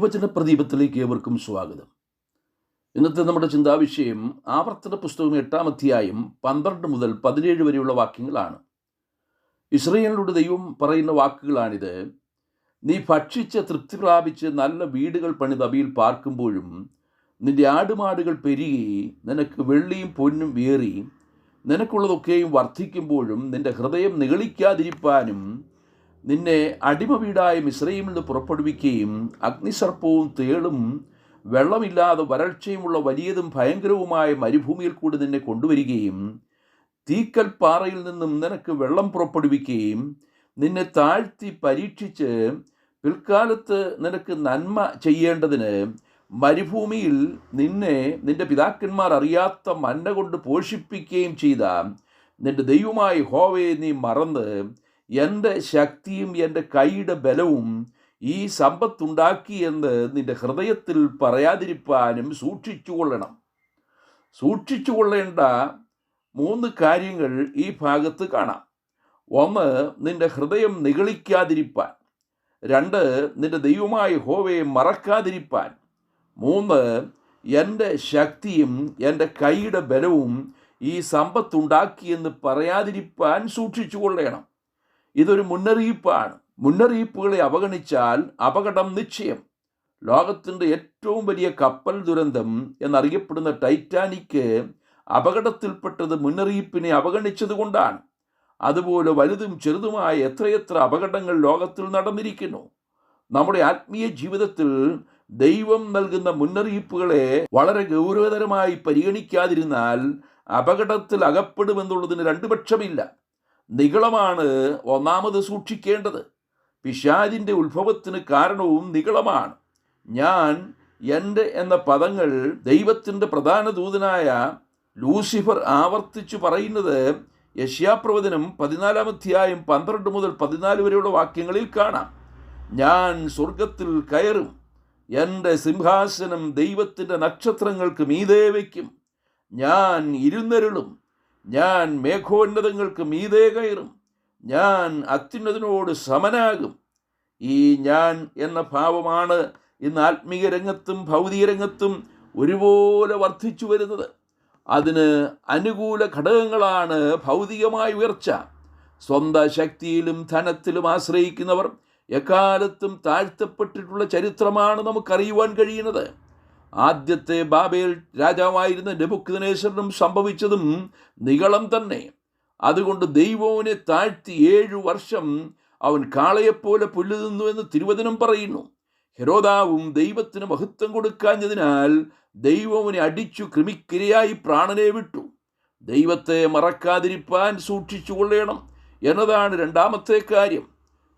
തിരുവചന പ്രദീപത്തിലേക്ക് ഏവർക്കും സ്വാഗതം. ഇന്നത്തെ നമ്മുടെ ചിന്താവിഷയം ആവർത്തന പുസ്തകം എട്ടാം അധ്യായം പന്ത്രണ്ട് മുതൽ പതിനേഴ് വരെയുള്ള വാക്യങ്ങളാണ്. ഇസ്രയേലിനോട് ദൈവം പറയുന്ന വാക്കുകളാണിത്. നീ ഭക്ഷിച്ച് തൃപ്തി പ്രാപിച്ച് നല്ല വീടുകൾ പണിത് അവയിൽ പാർക്കുമ്പോഴും നിന്റെ ആടുമാടുകൾ പെരുകി നിനക്ക് വെള്ളിയും പൊന്നും വേറി നിനക്കുള്ളതൊക്കെയും വർദ്ധിക്കുമ്പോഴും നിന്റെ ഹൃദയം നിഗളിക്കാതിരിപ്പാനും നിന്നെ അടിമ വീടായ മിശ്രയിൽ നിന്ന് പുറപ്പെടുവിക്കുകയും അഗ്നിസർപ്പവും തേളും വെള്ളമില്ലാതെ വരൾച്ചയുമുള്ള വലിയതും ഭയങ്കരവുമായ മരുഭൂമിയിൽ കൂടി നിന്നെ കൊണ്ടുവരികയും തീക്കൽ പാറയിൽ നിന്നും നിനക്ക് വെള്ളം പുറപ്പെടുവിക്കുകയും നിന്നെ താഴ്ത്തി പരീക്ഷിച്ച് പിൽക്കാലത്ത് നിനക്ക് നന്മ ചെയ്യേണ്ടതിന് മരുഭൂമിയിൽ നിന്നെ നിന്റെ പിതാക്കന്മാർ അറിയാത്ത മന്ന കൊണ്ട് പോഷിപ്പിക്കുകയും ചെയ്ത നിന്റെ ദൈവമായ ഹോവയെ നീ മറന്ന് എന്റെ ശക്തിയും എന്റെ കൈയുടെ ബലവും ഈ സമ്പത്തുണ്ടാക്കി എന്ന് നിന്റെ ഹൃദയത്തിൽ പറയാതിരിപ്പാനും സൂക്ഷിച്ചു കൊള്ളണം. സൂക്ഷിച്ചു കൊള്ളേണ്ട മൂന്ന് കാര്യങ്ങൾ ഈ ഭാഗത്ത് കാണാം. ഒന്ന് നിന്റെ ഹൃദയം നിഗളിക്കാതിരിപ്പാൻ. രണ്ട് നിന്റെ ദൈവമായ ഹോവയെ മറക്കാതിരിപ്പാൻ. മൂന്ന് എന്റെ ശക്തിയും എന്റെ കൈയുടെ ബലവും ഈ സമ്പത്തുണ്ടാക്കിയെന്ന് പറയാതിരിപ്പാൻ സൂക്ഷിച്ചുകൊള്ളണം ഇതൊരു മുന്നറിയിപ്പാണ്. മുന്നറിയിപ്പുകളെ അവഗണിച്ചാൽ അപകടം നിശ്ചയം. ലോകത്തിന്റെ ഏറ്റവും വലിയ കപ്പൽ ദുരന്തം എന്നറിയപ്പെടുന്ന ടൈറ്റാനിക്ക് അപകടത്തിൽപ്പെട്ടത് മുന്നറിയിപ്പിനെ അവഗണിച്ചതുകൊണ്ടാണ് അതുപോലെ വലുതും ചെറുതുമായ എത്രയെത്ര അപകടങ്ങൾ ലോകത്തിൽ നടന്നിരിക്കുന്നു. നമ്മുടെ ആത്മീയ ജീവിതത്തിൽ ദൈവം നൽകുന്ന മുന്നറിയിപ്പുകളെ വളരെ ഗൗരവതരമായി പരിഗണിക്കാതിരുന്നാൽ അപകടത്തിൽ അകപ്പെടുമെന്നുള്ളതിന് രണ്ടു പക്ഷമില്ല നികളമാണ് ഒന്നാമത് സൂക്ഷിക്കേണ്ടത്. പിശാദിന്റെ ഉത്ഭവത്തിന് കാരണവും നികളമാണ് ഞാൻ എന്റെ എന്ന പദങ്ങൾ ദൈവത്തിന്റെ പ്രധാന ദൂതനായ ലൂസിഫർ ആവർത്തിച്ചു പറയുന്നത് യശ്യാപ്രവചനം പതിനാലാം അധ്യായം പന്ത്രണ്ട് മുതൽ പതിനാല് വരെയുള്ള വാക്യങ്ങളിൽ കാണാം. ഞാൻ സ്വർഗത്തിൽ കയറും. എന്റെ സിംഹാസനം ദൈവത്തിന്റെ നക്ഷത്രങ്ങൾക്ക് മീതേ വയ്ക്കും. ഞാൻ ഇരുന്നരുളും. ഞാൻ മേഘോന്നതങ്ങൾക്ക് മീതേ കയറും. ഞാൻ അത്യുന്നതിനോട് സമനാകും. ഈ ഞാൻ എന്ന ഭാവമാണ് ഇന്ന് ആത്മീയ രംഗത്തും ഭൗതിക രംഗത്തും ഒരുപോലെ വർദ്ധിച്ചു വരുന്നത്. അതിന് അനുകൂല ഘടകങ്ങളാണ് ഭൗതികമായ ഉയർച്ച. സ്വന്തം ശക്തിയിലും ധനത്തിലും ആശ്രയിക്കുന്നവർ എക്കാലത്തും താഴ്ത്തപ്പെട്ടിട്ടുള്ള ചരിത്രമാണ് നമുക്കറിയുവാൻ കഴിയുന്നത്. ആദ്യത്തെ ബാബേൽ രാജാവായിരുന്ന നെബുക്കുദിനേശ്വരനും സംഭവിച്ചതും നികളം തന്നെ. അതുകൊണ്ട് ദൈവവിനെ താഴ്ത്തി ഏഴു വർഷം അവൻ കാളയെപ്പോലെ പുല്ല് നിന്നു എന്ന് തിരുവചനം പറയുന്നു. ഹെരോദാവും ദൈവത്തിന് മഹത്വം കൊടുക്കാഞ്ഞതിനാൽ ദൈവവിനെ അടിച്ചു കൃമിക്കിരയായി പ്രാണനെ വിട്ടു. ദൈവത്തെ മറക്കാതിരിപ്പാൻ സൂക്ഷിച്ചു കൊള്ളണം എന്നതാണ് രണ്ടാമത്തെ കാര്യം.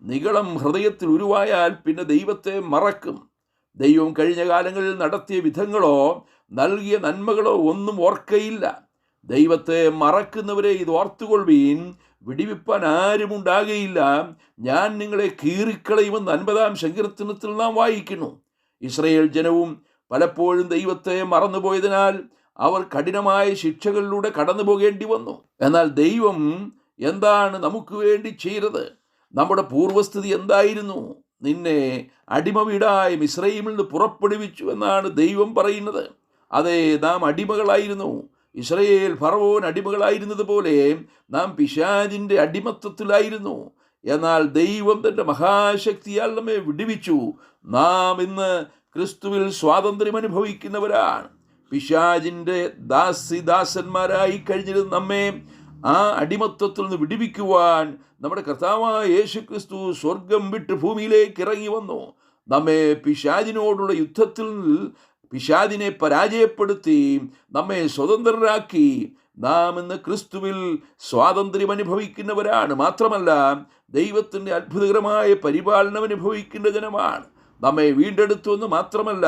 നികളം ഹൃദയത്തിൽ ഉരുവായാൽ പിന്നെ ദൈവത്തെ മറക്കും. ദൈവം കഴിഞ്ഞ കാലങ്ങളിൽ നടത്തിയ വിധങ്ങളോ നൽകിയ നന്മകളോ ഒന്നും ഓർക്കയില്ല. ദൈവത്തെ മറക്കുന്നവരെ ഇത് ഓർത്തുകൊള്ളുവീൻ. വിടിവിപ്പാൻ ആരുമുണ്ടാകുകയില്ല ഞാൻ നിങ്ങളെ കീറിക്കളയുമെന്ന് അൻപതാം സങ്കീർത്തനത്തിൽ നാം വായിക്കുന്നു. ഇസ്രയേൽ ജനവും പലപ്പോഴും ദൈവത്തെ മറന്നുപോയതിനാൽ അവർ കഠിനമായ ശിക്ഷകളിലൂടെ കടന്നു പോകേണ്ടി വന്നു. എന്നാൽ ദൈവം എന്താണ് നമുക്ക് വേണ്ടി ചെയ്തത്? നമ്മുടെ പൂർവസ്ഥിതി എന്തായിരുന്നു? നിന്നെ അടിമ വീടായ മിശ്രയിമിൽ നിന്ന് പുറപ്പെടുവിച്ചു എന്നാണ് ദൈവം പറയുന്നത്. അതെ നാം അടിമകളായിരുന്നു. ഇസ്രയേൽ ഫറവോൻ അടിമകളായിരുന്നത് പോലെ നാം പിശാജിന്റെ അടിമത്വത്തിലായിരുന്നു എന്നാൽ ദൈവം തന്റെ മഹാശക്തിയാൽ നമ്മെ വിടുവിച്ചു. നാം ഇന്ന് ക്രിസ്തുവിൽ സ്വാതന്ത്ര്യം അനുഭവിക്കുന്നവരാണ്. പിശാജിന്റെ ദാസിദാസന്മാരായി കഴിഞ്ഞിരുന്ന നമ്മെ ആ അടിമത്വത്തിൽ നിന്ന് വിടിവിക്കുവാൻ നമ്മുടെ കർത്താവായ യേശു ക്രിസ്തു സ്വർഗം വിട്ട് ഭൂമിയിലേക്ക് ഇറങ്ങി വന്നു. നമ്മെ പിശാദിനോടുള്ള യുദ്ധത്തിൽ പിശാദിനെ പരാജയപ്പെടുത്തി നമ്മെ സ്വതന്ത്രരാക്കി. നാം ഇന്ന് ക്രിസ്തുവിൽ സ്വാതന്ത്ര്യം അനുഭവിക്കുന്നവരാണ്. മാത്രമല്ല ദൈവത്തിന്റെ അത്ഭുതകരമായ പരിപാലനം അനുഭവിക്കുന്ന ജനമാണ്. നമ്മെ വീണ്ടെടുത്തു എന്ന് മാത്രമല്ല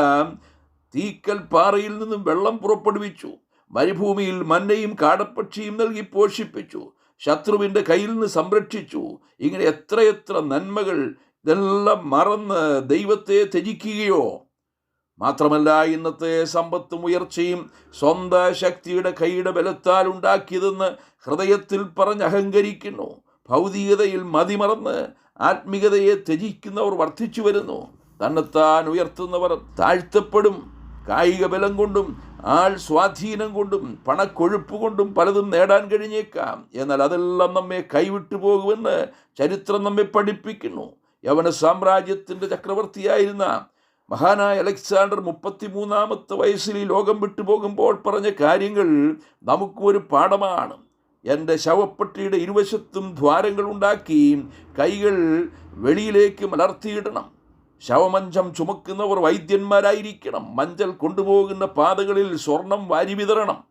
തീക്കൽ പാറയിൽ നിന്നും വെള്ളം പുറപ്പെടുവിച്ചു. മരുഭൂമിയിൽ മന്നയും കാടപ്പക്ഷിയും നൽകി പോഷിപ്പിച്ചു. ശത്രുവിന്റെ കയ്യിൽ നിന്ന് സംരക്ഷിച്ചു. ഇങ്ങനെ എത്രയെത്ര നന്മകൾ ഇതെല്ലാം മറന്ന് ദൈവത്തെ ത്യജിക്കുകയോ? മാത്രമല്ല ഇന്നത്തെ സമ്പത്തും ഉയർച്ചയും സ്വന്തം ശക്തിയുടെ കൈയുടെ ബലത്താൽ ഉണ്ടാക്കിയതെന്ന് ഹൃദയത്തിൽ പറഞ്ഞ് അഹങ്കരിക്കുന്നു. ഭൗതികതയിൽ മതിമറന്ന് ആത്മീകതയെ ത്യജിക്കുന്നവർ വർദ്ധിച്ചു വരുന്നു. തന്നെത്താൻ ഉയർത്തുന്നവർ താഴ്ത്തപ്പെടും. കായിക ബലം കൊണ്ടും ആൾ സ്വാധീനം കൊണ്ടും പണക്കൊഴുപ്പ് കൊണ്ടും പലതും നേടാൻ കഴിഞ്ഞേക്കാം. എന്നാൽ അതെല്ലാം നമ്മെ കൈവിട്ടു പോകുമെന്ന് ചരിത്രം നമ്മെ പഠിപ്പിക്കുന്നു. യവന സാമ്രാജ്യത്തിന്റെ ചക്രവർത്തിയായിരുന്ന മഹാനായ അലക്സാണ്ടർ മുപ്പത്തിമൂന്നാമത്തെ വയസ്സിൽ ഈ ലോകം വിട്ടുപോകുമ്പോൾ പറഞ്ഞ കാര്യങ്ങൾ നമുക്കും ഒരു പാഠമാണ്. എന്റെ ശവപ്പെട്ടിയുടെ ഇരുവശത്തും ദ്വാരങ്ങൾ ഉണ്ടാക്കി കൈകൾ വെളിയിലേക്ക് മലർത്തിയിടണം. ശവമഞ്ചം ചുമക്കുന്നവർ വൈദ്യന്മാരായിരിക്കണം. മഞ്ചൽ കൊണ്ടുപോകുന്ന പാതകളിൽ സ്വർണം വാരി വിതരണം.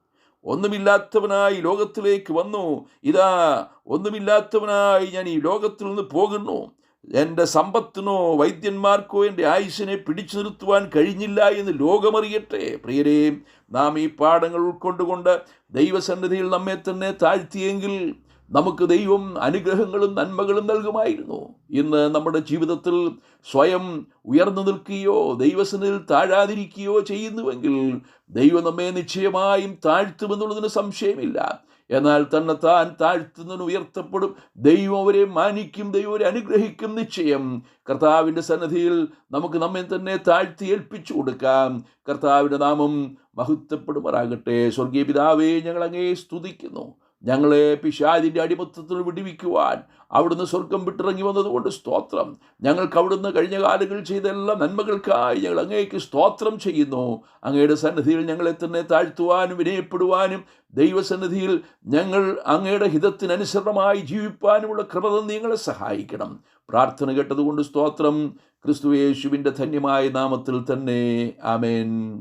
ഒന്നുമില്ലാത്തവനായി ലോകത്തിലേക്ക് വന്നു. ഇതാ ഒന്നുമില്ലാത്തവനായി ഞാൻ ഈ ലോകത്തിൽ നിന്ന് പോകുന്നു. എന്റെ സമ്പത്തിനോ വൈദ്യന്മാർക്കോ എന്റെ ആയുഷിനെ പിടിച്ചു നിർത്തുവാൻ കഴിഞ്ഞില്ല എന്ന് ലോകമറിയട്ടെ. പ്രിയരെ നാം ഈ പാഠങ്ങൾ ഉൾക്കൊണ്ടുകൊണ്ട് ദൈവസന്നിധിയിൽ നമ്മെ തന്നെ താഴ്ത്തിയെങ്കിൽ നമുക്ക് ദൈവം അനുഗ്രഹങ്ങളും നന്മകളും നൽകുമായിരുന്നു. ഇന്ന് നമ്മുടെ ജീവിതത്തിൽ സ്വയം ഉയർന്നു നിൽക്കുകയോ ദൈവസനിൽ താഴാതിരിക്കുകയോ ചെയ്യുന്നുവെങ്കിൽ ദൈവം നമ്മെ നിശ്ചയമായും താഴ്ത്തുമെന്നുള്ളതിന് സംശയമില്ല. എന്നാൽ തന്നെ താൻ താഴ്ത്തുന്നതിന് ഉയർത്തപ്പെടും. ദൈവം അവരെ മാനിക്കും ദൈവം അവരെ അനുഗ്രഹിക്കും നിശ്ചയം. കർത്താവിന്റെ സന്നദ്ധിയിൽ നമുക്ക് നമ്മെ തന്നെ താഴ്ത്തി ഏൽപ്പിച്ചു കൊടുക്കാം. കർത്താവിന്റെ നാമം മഹത്വപ്പെടുമാറാകട്ടെ. സ്വർഗീയ പിതാവേ ഞങ്ങൾ അങ്ങേ സ്തുതിക്കുന്നു. ഞങ്ങളെ പിശാദിന്റെ അടിമത്തത്തിൽ വിടിവിക്കുവാൻ അവിടുന്ന് സ്വർഗം വിട്ടിറങ്ങി വന്നതുകൊണ്ട് സ്തോത്രം. ഞങ്ങൾക്ക് അവിടുന്ന് കഴിഞ്ഞ കാലങ്ങളിൽ ചെയ്ത എല്ലാ നന്മകൾക്കായി ഞങ്ങൾ അങ്ങേക്ക് സ്തോത്രം ചെയ്യുന്നു. അങ്ങയുടെ സന്നിധിയിൽ ഞങ്ങളെ തന്നെ താഴ്ത്തുവാനും വിനയപ്പെടുവാനും ദൈവസന്നിധിയിൽ ഞങ്ങൾ അങ്ങയുടെ ഹിതത്തിനനുസരണമായി ജീവിപ്പാനുമുള്ള കൃപ നിങ്ങളെ സഹായിക്കണം. പ്രാർത്ഥന കേട്ടതുകൊണ്ട് സ്തോത്രം. ക്രിസ്തു യേശുവിന്റെ ധന്യമായ നാമത്തിൽ തന്നെ. ആമേൻ.